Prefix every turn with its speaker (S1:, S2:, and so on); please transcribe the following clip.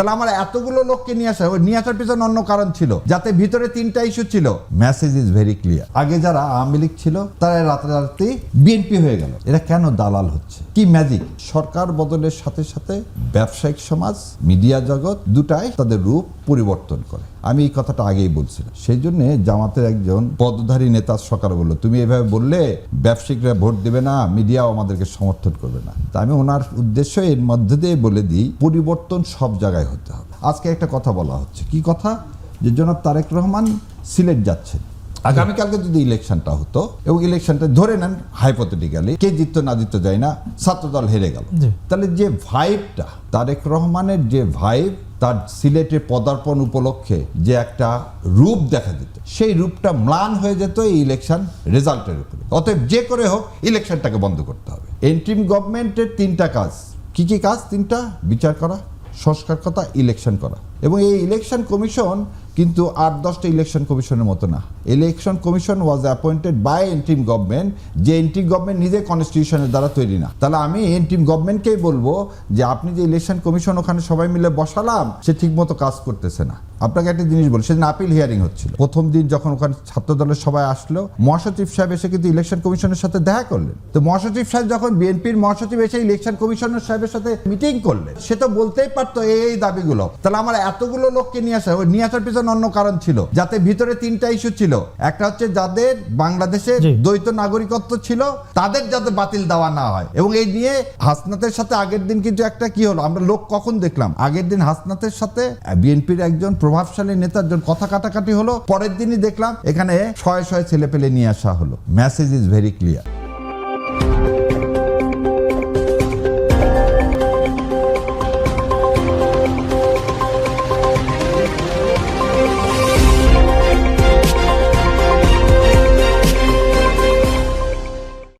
S1: তাহলে আমার এতগুলো লোককে নিয়ে আসা নিয়ে আসার পিছনে অন্য কারণ ছিল। যাতে ভিতরে তিনটা ইস্যু ছিল। মেসেজ ইজ ভেরি ক্লিয়ার আগে যারা আওয়ামী লীগ ছিল, তারা রাতারাতি বিএনপি হয়ে গেল। এরা কেন দালাল হচ্ছে? কি ম্যাজিক সরকার বদলের সাথে সাথে ব্যবসায়িক সমাজ মিডিয়া জগৎ দুটাই তাদের রূপ পরিবর্তন করে। আমি এই কথাটা আগেই বলছিলাম। সেই জন্য জামাতের একজন পদধারী নেতা সরকার বলল, তুমি এভাবে বললে ব্যবসায়িকরা ভোট দেবে না মিডিয়াও আমাদেরকে সমর্থন করবে না। তা আমি ওনার উদ্দেশ্য এর মধ্যে দিয়ে বলে দিই, পরিবর্তন সব জায়গায় হতে হবে। আজকে একটা কথা বলা হচ্ছে। কি কথা? যে জনাব তারেক রহমান সিলেট যাচ্ছেন আগামীকালকে যদি ইলেকশনটা হতো এবং ইলেকশনটা ধরে নেন হাইপোথেটিক্যালি কে জিততো না জিততো যায় না ছাত্রদল হেরে গেল। তাহলে যে ভাইবটা তারেক রহমানের যে ভাইব তার সিলেটে পদার্পণ উপলক্ষে যে একটা রূপ দেখা যেত সেই রূপটা ম্লান হয়ে যেত এই ইলেকশন রেজাল্টের উপরে। অতএব যে করে হোক ইলেকশনটাকে বন্ধ করতে হবে। এন্ট্রিম গভর্নমেন্টের তিনটা কাজ। কি কি কাজ? তিনটা? বিচার করা সংস্কার কথা ইলেকশন করা। এবং এই ইলেকশন কমিশন কিন্তু আট দশটা ইলেকশন কমিশনের মতো না। Election commission was appointed by interim government যে এন্ট্রিম গভর্নমেন্ট নিজে কনস্টিটিউশনের দ্বারা তৈরি না। তাহলে আমি এন্ট্রিম গভর্নমেন্টকেই বলব যে আপনি যে ইলেকশন কমিশন ওখানে সবাই মিলে বসালাম, সে ঠিকমতো কাজ করতেছে না। আপনাকে একটা জিনিস বলি, সেদিন আপিল হিয়ারিং হচ্ছিল। প্রথম দিন যখন ওখানে ছাত্র দলের সবাই আসলো, মহাসচিব সাহেব এসে কিন্তু ইলেকশন কমিশনের সাথে দেখা করলেন। তো মহাসচিব সাহেব যখন বিএনপির মহাসচিব এসে ইলেকশন কমিশনার সাহেবের সাথে মিটিং করলেন, সে তো বলতেই পারতো এই দাবিগুলো। তাহলে আমার এতগুলো লোককে নিয়ে আসা, নিয়ে আসার পিছনে অন্য কারণ ছিল যাতে ভিতরে তিনটা ইস্যু ছিল। একটা হচ্ছে যাদের বাংলাদেশে দ্বৈত নাগরিকত্ব ছিল তাদের যাতে বাতিল দেওয়া না হয়। এবং এই নিয়ে হাসনাতের সাথে আগের দিন কিন্তু একটা কি হলো আমরা লোক কখন দেখলাম? আগের দিন হাসনাতের সাথে বিএনপির একজন প্রভাবশালী নেতার জন কথা কাটাকাটি হলো পরের দিনই দেখলাম এখানে শয়ে শয়ে ছেলে পেলে নিয়ে আসা হলো। Message is very clear